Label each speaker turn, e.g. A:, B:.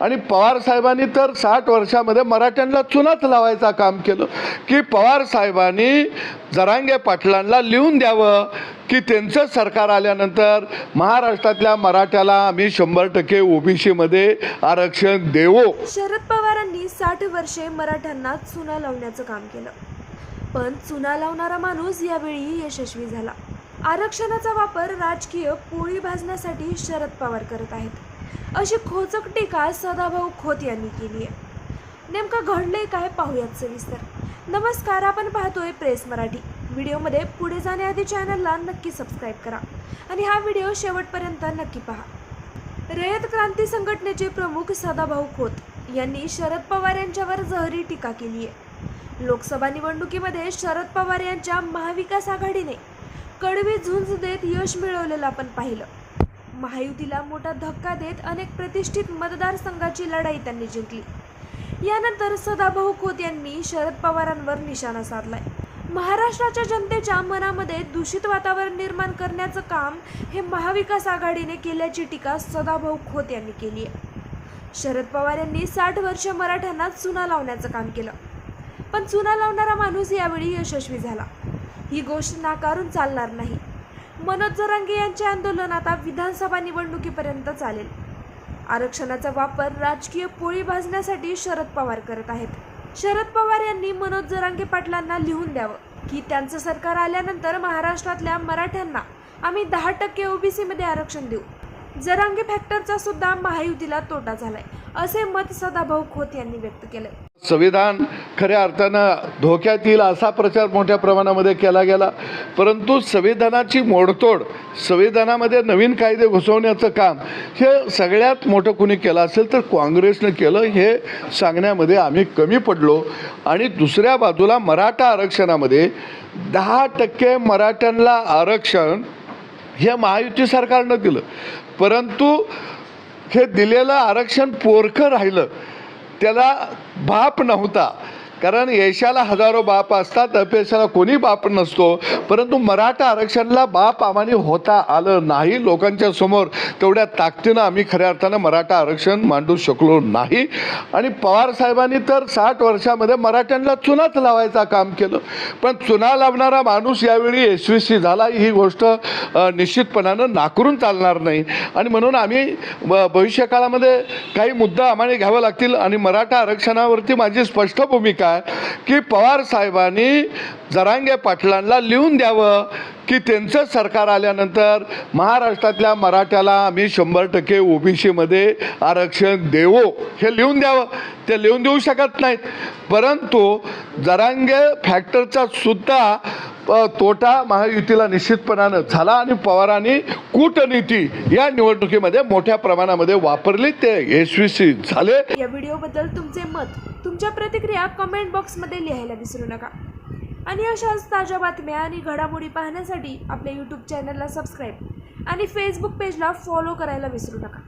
A: आणि पवार साहेबांनी तर साठ वर्षामध्ये मराठ्यांना चुनाच लावायचं काम केलं. की पवार साहेबांनी जरांगे पाटलांना लिहून द्यावं की त्यांचं सरकार आल्यानंतर महाराष्ट्रातल्या मराठ्याला आम्ही शंभर टक्के ओबीसीमध्ये आरक्षण देवो.
B: शरद पवारांनी साठ वर्षे मराठ्यांना चुना लावण्याचं काम केलं. पण चुना लावणारा माणूस यावेळी यशस्वी झाला. आरक्षणाचा वापर राजकीय पोळी भाजण्यासाठी शरद पवार करत आहेत. अशी खोचक टीका सदाभाऊ खोत यांनी केली आहे. नेमकं घडलंय काय पाहूयात सविस्तर. नमस्कार आपण पाहतोय प्रेस मराठी. व्हिडिओमध्ये पुढे जाण्याआधी चॅनलला नक्की सबस्क्राईब करा आणि हा व्हिडिओ शेवटपर्यंत नक्की पहा. रयत क्रांती संघटनेचे प्रमुख सदाभाऊ खोत यांनी शरद पवार यांच्यावर जहरी टीका केली आहे. लोकसभा निवडणुकीमध्ये शरद पवार यांच्या महाविकास आघाडीने कडवी झुंज देत यश मिळवलेलं आपण पाहिलं. महायुतीला मोठा धक्का देत अनेक प्रतिष्ठित मतदारसंघाची लढाई त्यांनी जिंकली. यानंतर सदाभाऊ खोत यांनी शरद पवारांवर निशाणा साधलाय. महाराष्ट्राच्या जनतेच्या मनामध्ये दूषित वातावरण निर्माण करण्याचं काम हे महाविकास आघाडीने केल्याची टीका सदाभाऊ खोत यांनी केली आहे. शरद पवार यांनी साठ वर्ष मराठ्यांना चुना लावण्याचं काम केलं. पण चुना लावणारा माणूस यावेळी यशस्वी झाला. ही गोष्ट नाकारून चालणार नाही. मनोज जरांगे यांचे आंदोलन आता विधानसभा निवडणुकीपर्यंत चालेल. आरक्षणाचा वापर राजकीय पोळी भाजण्यासाठी शरद पवार करत आहेत. शरद पवार यांनी मनोज जरांगे पाटलांना लिहून द्यावं की त्यांचं सरकार आल्यानंतर महाराष्ट्रातल्या मराठ्यांना आम्ही दहा टक्के ओबीसीमध्ये आरक्षण देऊ. जरांगे फॅक्टरचा सुद्धा महायुतीला तोटा झालाय असे मत सदाभाऊ खोत यांनी व्यक्त केलंय.
A: संविधान खऱ्या अर्थानं धोक्यात येईल असा प्रचार मोठ्या प्रमाणामध्ये केला गेला. परंतु संविधानाची मोडतोड संविधानामध्ये नवीन कायदे घुसवण्याचं काम हे सगळ्यात मोठं कुणी केलं असेल तर काँग्रेसनं केलं हे सांगण्यामध्ये आम्ही कमी पडलो. आणि दुसऱ्या बाजूला मराठा आरक्षणामध्ये दहा टक्के मराठ्यांना आरक्षण हे महायुती सरकारनं दिलं. परंतु हे दिलेलं आरक्षण पोरखं राहिलं. त्याला भाप नव्हता. कारण यशाला हजारो बाप असतात अपयशाला कोणी बाप नसतो. परंतु मराठा आरक्षणाला बाप आम्हाला होता आलं नाही लोकांच्या समोर तेवढ्या ताकदीनं आम्ही खऱ्या अर्थानं मराठा आरक्षण मांडू शकलो नाही. आणि पवार साहेबांनी तर साठ वर्षामध्ये मराठ्यांना चुनाच लावायचा काम केलं. पण चुना लावणारा माणूस यावेळी यशस्वी झाला ही गोष्ट निश्चितपणानं नाकरून चालणार नाही. आणि म्हणून आम्ही ब- भविष्यकाळामध्ये काही मुद्दा आम्हाला घ्यावे लागतील आणि मराठा आरक्षणावरती माझी स्पष्ट भूमिका काय की पवार साहेबांनी जरांगे पाटलांना लिहून द्यावं की त्यांचं सरकार आल्यानंतर महाराष्ट्रातल्या मराठ्याला आम्ही शंभर टक्के ओबीसीमध्ये आरक्षण देवो हे लिहून द्यावं. ते लिहून देऊ शकत नाहीत. परंतु जरांगे फॅक्टरचा सुद्धा तोटा महायुतीला निश्चितपणानं झाला आणि पवारांनी कूटनीती या निवडणुकीमध्ये मोठ्या प्रमाणामध्ये वापरली. ते यशस्वी झाले.
B: या व्हिडिओबद्दल तुमचे मत तुमच्या प्रतिक्रिया कमेंट बॉक्समध्ये लिहायला विसरू नका. आणि अशाच ताज्या बातम्या आणि घडामोडी पाहण्यासाठी आपल्या यूट्यूब चॅनलला सबस्क्राईब आणि फेसबुक पेजला फॉलो करायला विसरू नका.